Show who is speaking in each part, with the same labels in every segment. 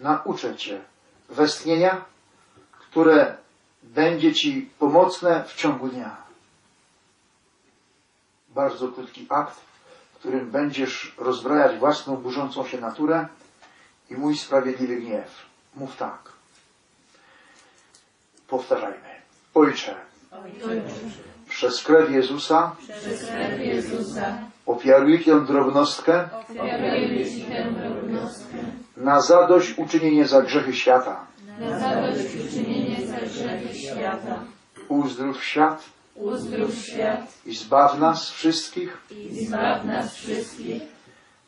Speaker 1: nauczę Cię westchnienia, które będzie Ci pomocne w ciągu dnia. Bardzo krótki akt, w którym będziesz rozbrajać własną burzącą się naturę i mój sprawiedliwy gniew. Mów tak. Powtarzajmy. Ojcze, przez krew Jezusa
Speaker 2: Przez krew Jezusa
Speaker 1: ofiaruję tę drobnostkę
Speaker 2: ofiaruję Ci tę drobnostkę
Speaker 1: na zadość uczynienie za grzechy świata.
Speaker 2: na zadośćuczynienie za grzechy świata.
Speaker 1: Uzdrów świat
Speaker 2: Uzdrów świat
Speaker 1: i zbaw nas wszystkich,
Speaker 2: i zbaw nas wszystkich,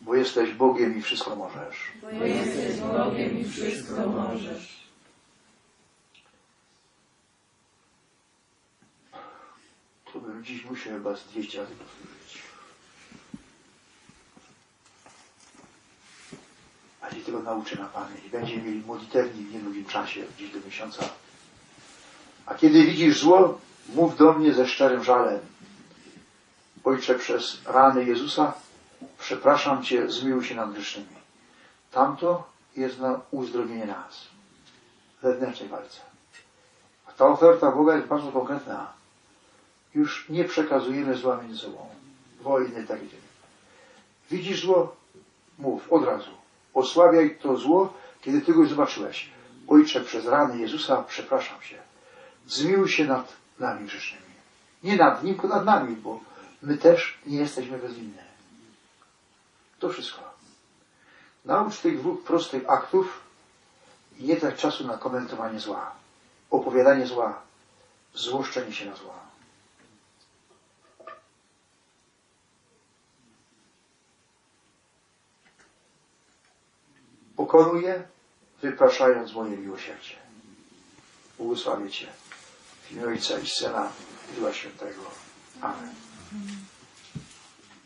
Speaker 1: bo jesteś Bogiem i wszystko możesz.
Speaker 2: bo jesteś Bogiem i wszystko możesz.
Speaker 1: To bym dziś musiał chyba z 200 razy powtórzyć. Tego nauczę na pamięć. Będziemy mieli modlitewnik w niedługim czasie, gdzieś do miesiąca. A kiedy widzisz zło, mów do mnie ze szczerym żalem. Ojcze, przez rany Jezusa przepraszam Cię, zmiłuj się nad grzesznymi. Tamto jest na uzdrowienie nas. Wewnętrznej walce. A ta oferta Boga jest bardzo konkretna już nie przekazujemy zła między sobą. Wojny, tak idzie. Widzisz zło? Mów od razu. Osłabiaj to zło, kiedy Ty go zobaczyłeś. Ojcze, przez rany Jezusa przepraszam się. Zmiłuj się nad nami grzesznymi. Nie nad Nim, tylko nad nami, bo my też nie jesteśmy bezwinni. To wszystko. Naucz tych dwóch prostych aktów i nie trać czasu na komentowanie zła. Opowiadanie zła. Złoszczenie się na zła. Pokonuję, wypraszając moje miłosierdzie. Błogosławię Cię w imię Ojca i Syna i Ducha Świętego. Amen.